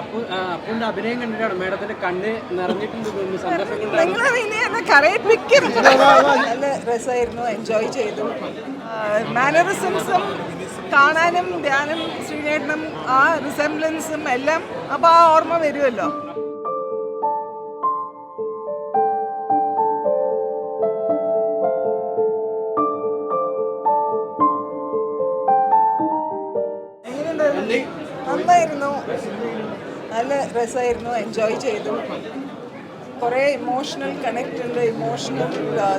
അപ്പുവിന്റെ അഭിനയം കണ്ടിട്ടാണ്. മേഡത്തിന്റെ കണ്ണ് നിറഞ്ഞിട്ടുണ്ട് നല്ല രസമായിരുന്നു. എൻജോയ് ചെയ്തു. മാനറിസംസും കാണാനും ധ്യാനം ശ്രീനേട്ടനും ആ റിസംബ്ലൻസും എല്ലാം അപ്പോൾ ആ ഓർമ്മ വരുമല്ലോ. എങ്ങനെയുണ്ടായിരുന്നു? നന്നായിരുന്നു. നല്ല രസമായിരുന്നു എൻജോയ് ചെയ്തു. കുറേ ഇമോഷണൽ കണക്റ്റ് ഉണ്ട് ഇമോഷണൽ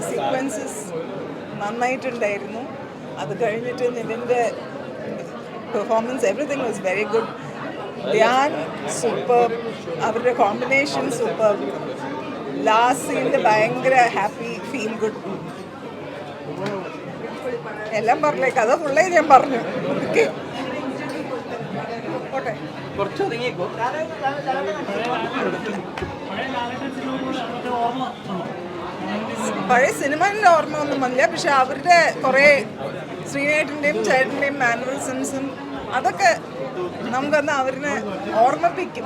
സീക്വൻസസ് നന്നായിട്ടുണ്ടായിരുന്നു. അത് കഴിഞ്ഞിട്ട് നിവിന്റെ performance everything was very good Dhyan super അവരുടെ കോമ്പിനേഷൻ സൂപ്പർ ലാസ്റ്റ് ഭയങ്കര ഹാപ്പി ഫീൽ ഗുഡ് എല്ലാം പറഞ്ഞേ കഥ ഫുള്ളേ ഞാൻ പറഞ്ഞു. ഓക്കെ പഴയ സിനിമയിലെ ഓർമ്മ ഒന്നും വന്നില്ല. പക്ഷെ അവരുടെ കുറേ ശ്രീനേട്ടന്റെയും ചേട്ടന്റെയും മാനറിസംസും അതൊക്കെ നമുക്കൊന്ന് അവരിനെ ഓർമ്മിപ്പിക്കും.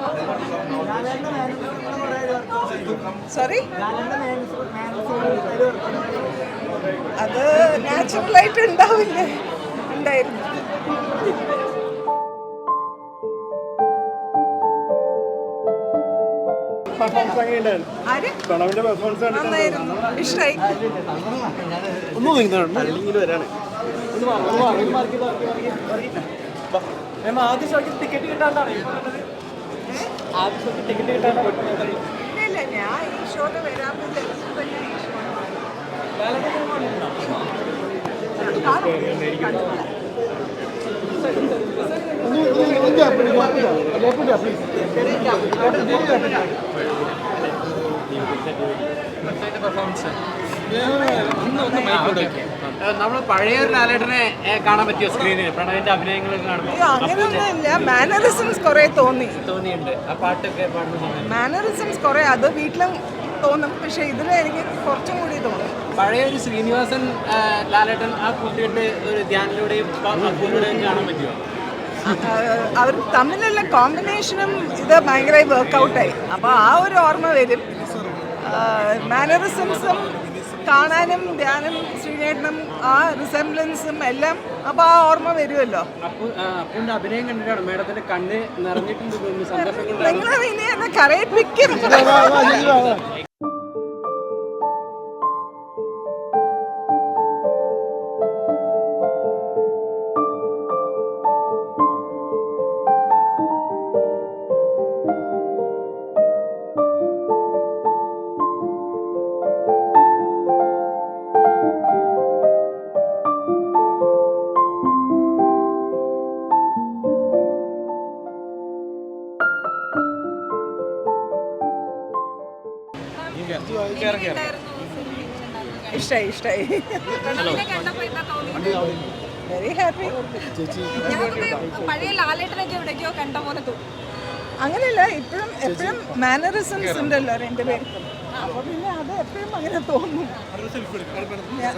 സോറി അത് നാച്ചുറലായിട്ട് ഉണ്ടാവില്ലേ? ഉണ്ടായിരുന്നു. വരാണ്. ആദ്യ ഷോയ്ക്ക് ടിക്കറ്റ് കിട്ടാണ്ടാണ്. ആദ്യ ഷോയ്ക്ക് ടിക്കറ്റ് കിട്ടാണ്ടാണ് ഇല്ല ഞാൻ ഈ ഷോയിൽ വരാൻ വിചാരിച്ചിട്ട് തന്നെ ഈ ഷോ നമ്മൾ പഴയ ഒരു ലാലേട്ടനെ കാണാൻ പറ്റിയോ സ്ക്രീനിൽ പ്രണവിന്റെ അഭിനയങ്ങൾ അങ്ങനെയൊന്നുമില്ല മാനറിസംസ് കുറേ തോന്നി. തോന്നിയിട്ടുണ്ട് ആ പാട്ടൊക്കെ പാടുന്ന മാനറിസംസ് കുറേ അത് വീട്ടിലും തോന്നും. പക്ഷെ ഇതിൽ എനിക്ക് കുറച്ചും കൂടി തോന്നും. പഴയ ഒരു ശ്രീനിവാസൻ ലാലേട്ടൻ ആ കൂട്ടുകെട്ട് ഒരു ധ്യാനിലൂടെയും കാണാൻ പറ്റുമോ? അവർ തമ്മിലുള്ള കോമ്പിനേഷനും ഇത് ഭയങ്കരമായി വർക്കൗട്ടായി അപ്പോൾ ആ ഒരു ഓർമ്മ വരും. മാനറിസംസും കാണാനും ധ്യാനം ശ്രീനേട്ടനും ആ റിസംബ്ലൻസും എല്ലാം അപ്പോൾ ആ ഓർമ്മ വരുമല്ലോ. അഭിനയം കണ്ടിട്ടാണ് മേഡത്തിന്റെ കണ്ണ് നിറഞ്ഞിട്ടുണ്ട് നിങ്ങൾ കരയിപ്പിക്കും ഇഷ്ടമായി ഇഷ്ടായി. വെരി ഹാപ്പി പഴയ ലാലേട്ടനൊക്കെ എവിടേക്കോ കണ്ട പോലെ തോന്നും. അങ്ങനെയല്ല ഇപ്പോഴും എപ്പോഴും മാനറിസംസ് ഉണ്ടല്ലോ രണ്ടുപേരും അപ്പൊ പിന്നെ അത് എപ്പോഴും അങ്ങനെ തോന്നും. ഞാൻ